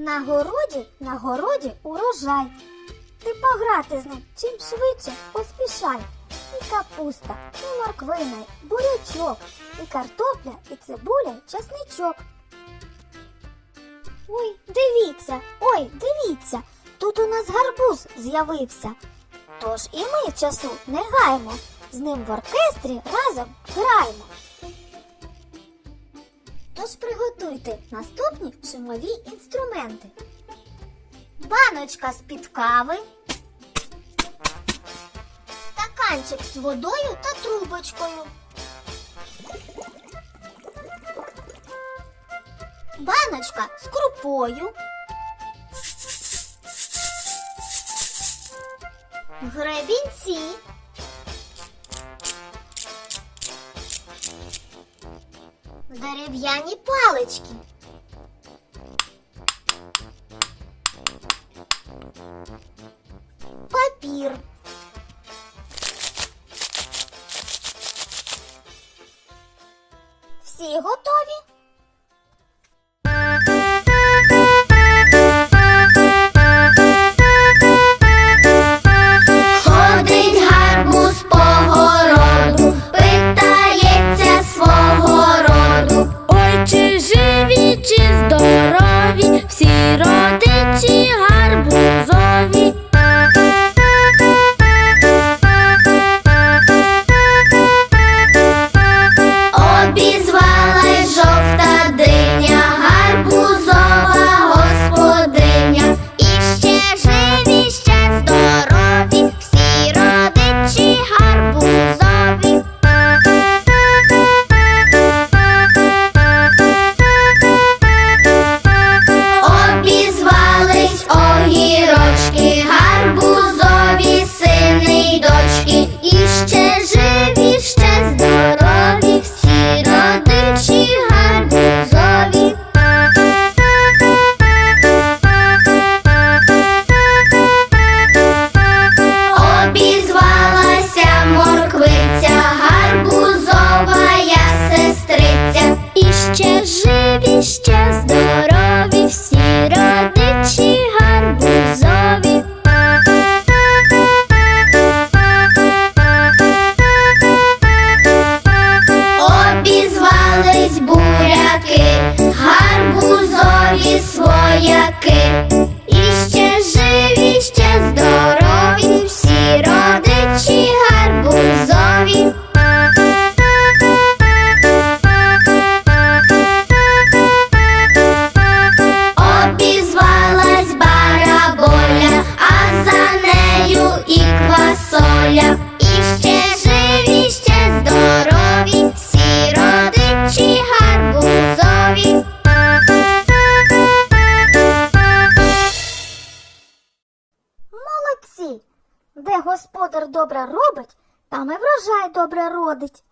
На городі, на городі урожай. Ти пограти з ним чим швидше поспішай. І капуста, і морквина, і бурячок, і картопля, і цибуля, і часничок. Ой, дивіться, ой, дивіться, тут у нас гарбуз з'явився. Тож і ми часу не гаємо, з ним в оркестрі разом граємо. Тож приготуйте наступні шумові інструменти. Баночка з-під кави, стаканчик з водою та трубочкою. Баночка з крупою. Гребінці. Дерев'яні палички. Папір. Всі готові? Свояки. Молодці! Де господар добре робить, там і врожай добре родить.